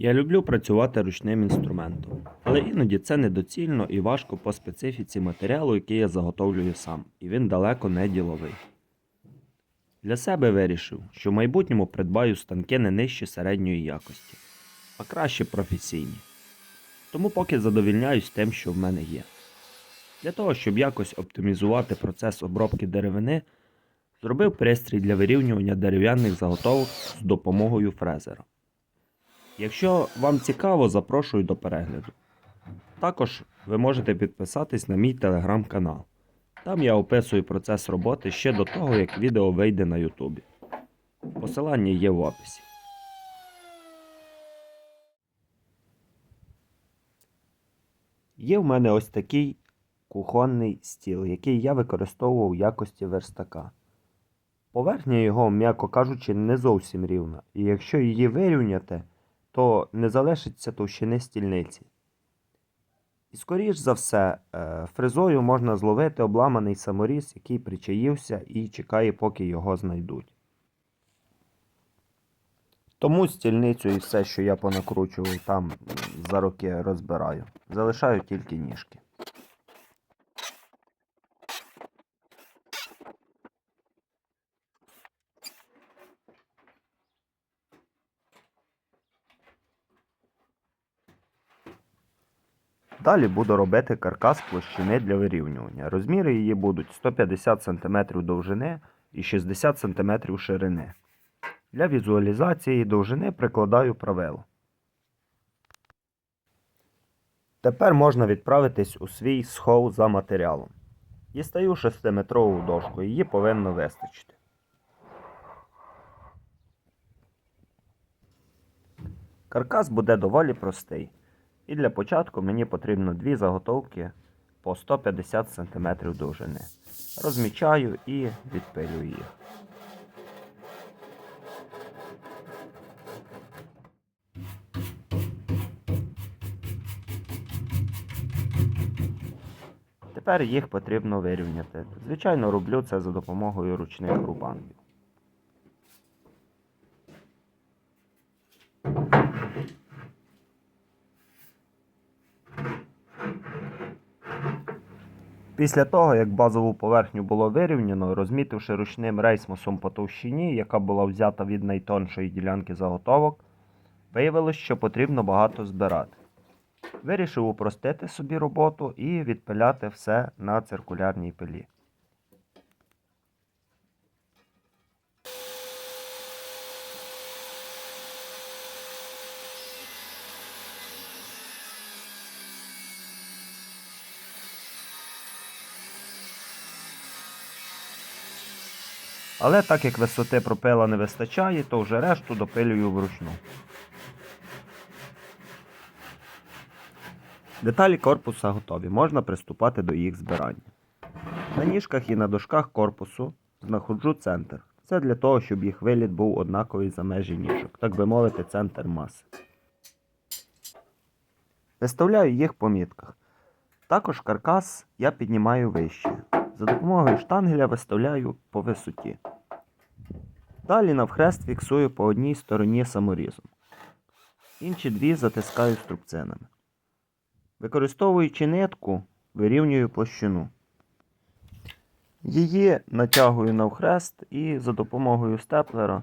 Я люблю працювати ручним інструментом, але іноді це недоцільно і важко по специфіці матеріалу, який я заготовлюю сам, і він далеко не діловий. Для себе вирішив, що в майбутньому придбаю станки не нижче середньої якості, а краще професійні. Тому поки задовільняюсь тим, що в мене є. Для того, щоб якось оптимізувати процес обробки деревини, зробив пристрій для вирівнювання дерев'яних заготовок з допомогою фрезера. Якщо вам цікаво, запрошую до перегляду. Також ви можете підписатись на мій телеграм-канал. Там я описую процес роботи ще до того, як відео вийде на Ютубі. Посилання є в описі. Є в мене ось такий кухонний стіл, який я використовував в якості верстака. Поверхня його, м'яко кажучи, не зовсім рівна, і якщо її вирівняти, то не залишиться товщини стільниці. І скоріш за все, фризою фрезою можна зловити обламаний саморіз, який причаївся і чекає, поки його знайдуть. Тому стільницю і все, що я понакручував там за роки розбираю. Залишаю тільки ніжки. Далі буду робити каркас площини для вирівнювання. Розміри її будуть 150 см довжини і 60 см ширини. Для візуалізації довжини прикладаю правило. Тепер можна відправитись у свій схов за матеріалом. Дістаю 6-метрову дошку, її повинно вистачити. Каркас буде доволі простий. І для початку мені потрібно дві заготовки по 150 см довжини. Розмічаю і відпилюю їх. Тепер їх потрібно вирівняти. Звичайно, роблю це за допомогою ручних рубанків. Після того, як базову поверхню було вирівняно, розмітивши ручним рейсмосом по товщині, яка була взята від найтоншої ділянки заготовок, виявилось, що потрібно багато збирати. Вирішив упростити собі роботу і відпиляти все на циркулярній пилі. Але так як висоти пропила не вистачає, то вже решту допилюю вручну. Деталі корпуса готові, можна приступати до їх збирання. На ніжках і на дошках корпусу знаходжу центр. Це для того, щоб їх виліт був однаковий за межі ніжок, так би мовити, центр маси. Виставляю їх по мітках. Також каркас я піднімаю вище. За допомогою штангеля виставляю по висоті. Далі навхрест фіксую по одній стороні саморізом. Інші дві затискаю струбцинами. Використовуючи нитку, вирівнюю площину. Її натягую навхрест і за допомогою степлера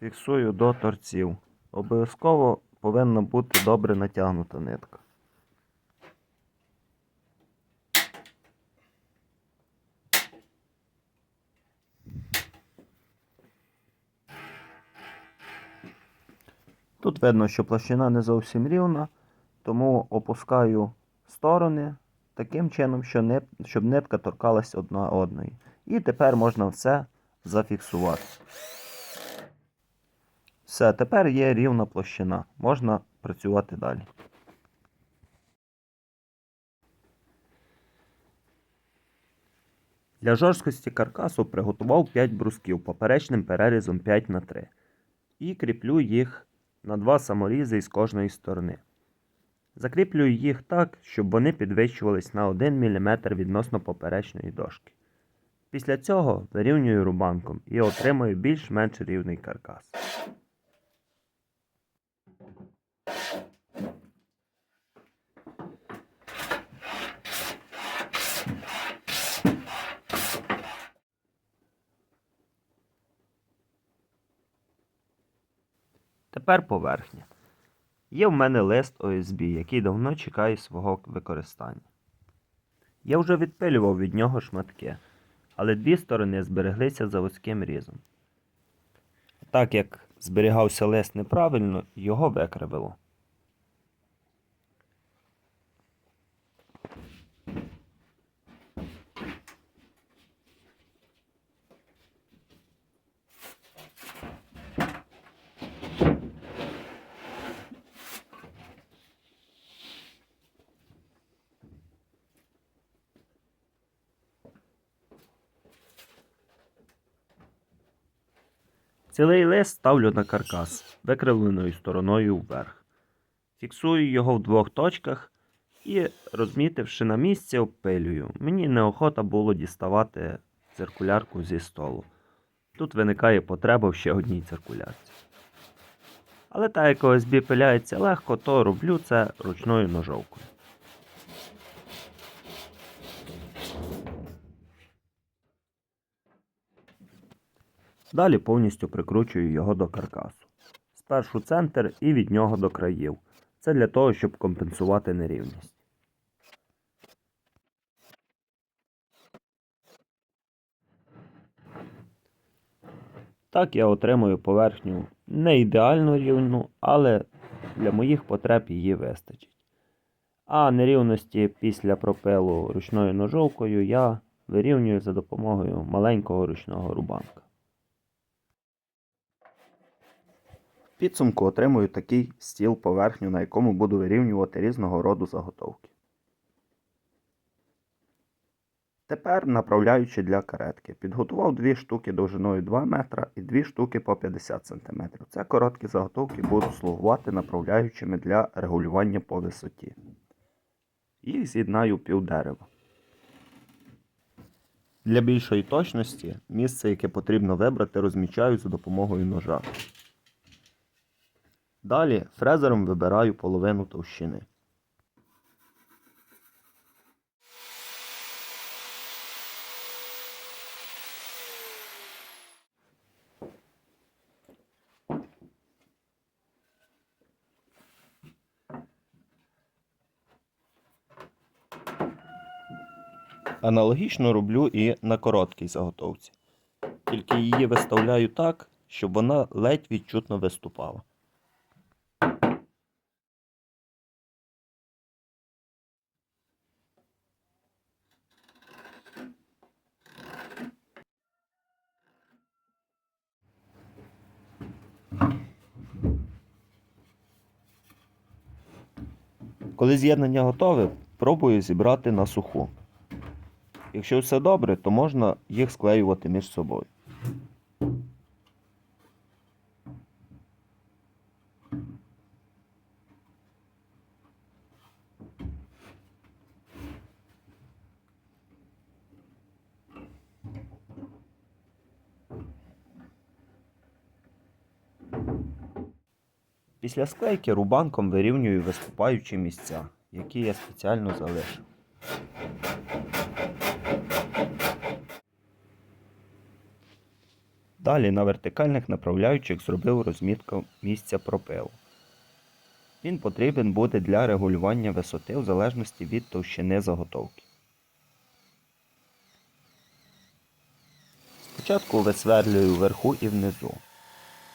фіксую до торців. Обов'язково повинна бути добре натягнута нитка. Тут видно, що площина не зовсім рівна, тому опускаю сторони таким чином, щоб нитка торкалась одна одної. І тепер можна все зафіксувати. Все, тепер є рівна площина. Можна працювати далі. Для жорсткості каркасу приготував 5 брусків поперечним перерізом 5 на 3 і кріплю їх на два саморізи із кожної сторони. Закріплюю їх так, щоб вони підвищувались на 1 мм відносно поперечної дошки. Після цього вирівнюю рубанком і отримую більш-менш рівний каркас. Тепер поверхня. Є в мене лист ОСБ, який давно чекає свого використання. Я вже відпилював від нього шматки, але дві сторони збереглися заводським різом. Так як зберігався лист неправильно, його викривило. Цілий лист ставлю на каркас, викривленою стороною вверх. Фіксую його в двох точках і, розмітивши на місці, обпилюю. Мені неохота було діставати циркулярку зі столу. Тут виникає потреба в ще одній циркулярці. Але так як ОСБ пиляється легко, то роблю це ручною ножовкою. Далі повністю прикручую його до каркасу. Спершу центр і від нього до країв. Це для того, щоб компенсувати нерівність. Так я отримую поверхню не ідеально рівну, але для моїх потреб її вистачить. А нерівності після пропилу ручною ножовкою я вирівнюю за допомогою маленького ручного рубанка. Підсумку отримую такий стіл поверхню, на якому буду вирівнювати різного роду заготовки. Тепер направляючи для каретки. Підготував дві штуки довжиною 2 метра і дві штуки по 50 см. Це короткі заготовки будуть слугувати направляючими для регулювання по висоті. Їх з'єднаю пів дерева. Для більшої точності місце, яке потрібно вибрати, розмічаю за допомогою ножа. Далі фрезером вибираю половину товщини. Аналогічно роблю і на короткій заготовці. Тільки її виставляю так, щоб вона ледь відчутно виступала. Коли з'єднання готове, пробую зібрати на суху. Якщо все добре, то можна їх склеювати між собою. Після склейки рубанком вирівнюю виступаючі місця, які я спеціально залишив. Далі на вертикальних направляючих зробив розмітку місця пропилу. Він потрібен буде для регулювання висоти в залежності від товщини заготовки. Спочатку висверлюю вверху і внизу.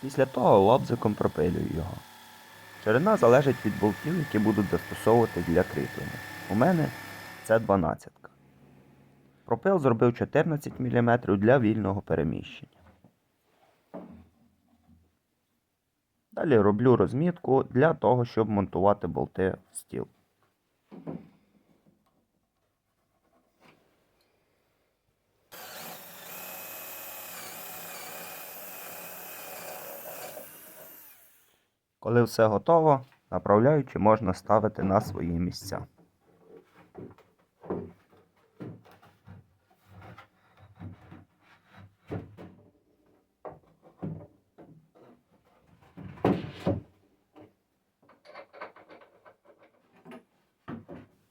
Після того лобзиком пропилюю його. Ширина залежить від болтів, які будуть застосовувати для кріплення. У мене це 12. Пропил зробив 14 мм для вільного переміщення. Далі роблю розмітку для того, щоб монтувати болти в стіл. Коли все готово, направляючи можна ставити на свої місця.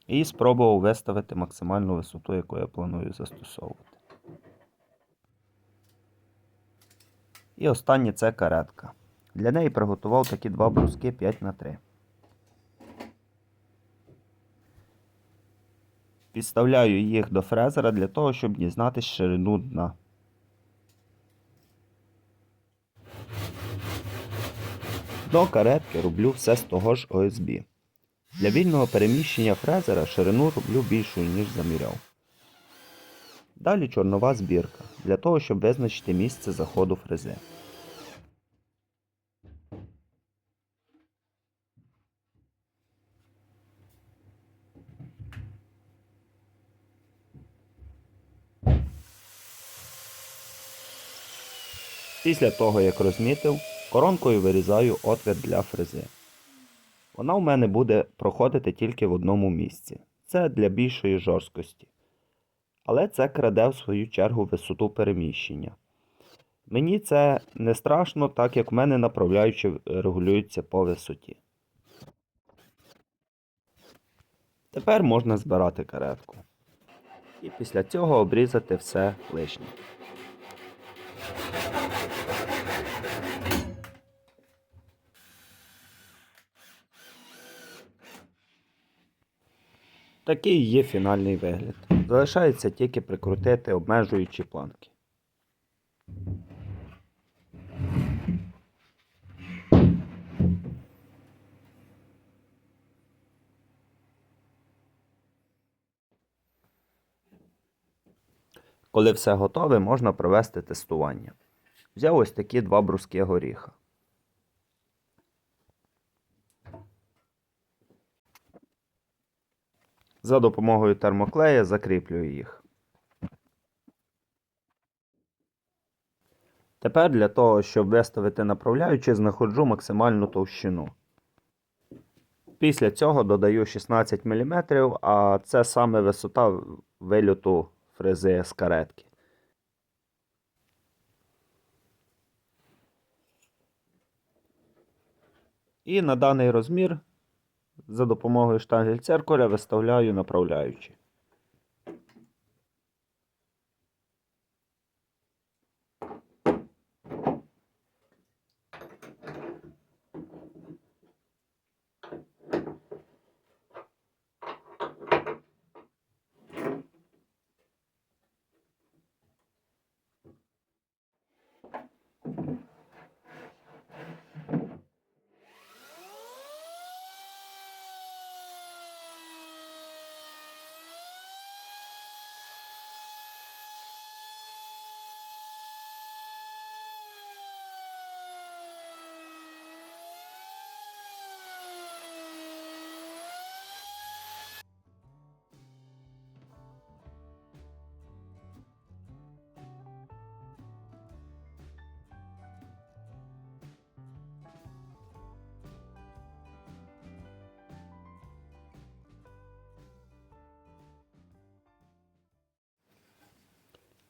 І спробував виставити максимальну висоту, яку я планую застосовувати. І останнє це каретка. Для неї приготував такі два бруски 5х3. Підставляю їх до фрезера для того, щоб дізнатись ширину дна. До каретки роблю все з того ж ОСБ. Для вільного переміщення фрезера ширину роблю більшою, ніж заміряв. Далі чорнова збірка для того, щоб визначити місце заходу фрези. Після того, як розмітив, коронкою вирізаю отвір для фрези. Вона в мене буде проходити тільки в одному місці. Це для більшої жорсткості. Але це краде в свою чергу висоту переміщення. Мені це не страшно, так як в мене направляючі регулюються по висоті. Тепер можна збирати каретку. І після цього обрізати все лишнє. Такий є фінальний вигляд. Залишається тільки прикрутити обмежуючі планки. Коли все готове, можна провести тестування. Взяв ось такі два бруски горіха. За допомогою термоклея закріплюю їх. Тепер для того, щоб виставити направляючи, знаходжу максимальну товщину. Після цього додаю 16 мм, а це саме висота вильоту фрези з каретки. І на даний розмір за допомогою штангель циркуля виставляю направляючи.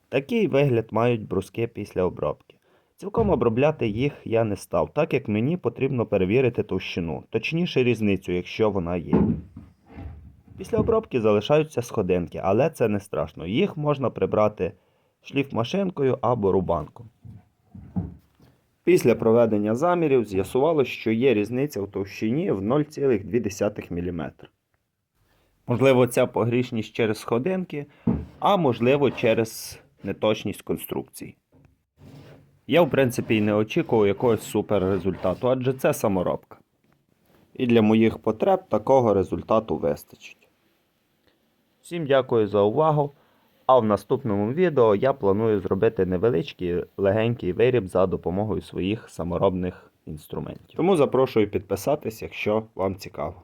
Такий вигляд мають бруски після обробки. Цілком обробляти їх я не став, так як мені потрібно перевірити товщину, точніше різницю, якщо вона є. Після обробки залишаються сходинки, але це не страшно. Їх можна прибрати шліфмашинкою або рубанком. Після проведення замірів з'ясувалося, що є різниця в товщині в 0,2 мм. Можливо, ця погрішність через сходинки, а можливо через неточність конструкцій. Я, в принципі, і не очікував якогось супер результату, адже це саморобка. І для моїх потреб такого результату вистачить. Всім дякую за увагу. А в наступному відео я планую зробити невеличкий легенький виріб за допомогою своїх саморобних інструментів. Тому запрошую підписатись, якщо вам цікаво.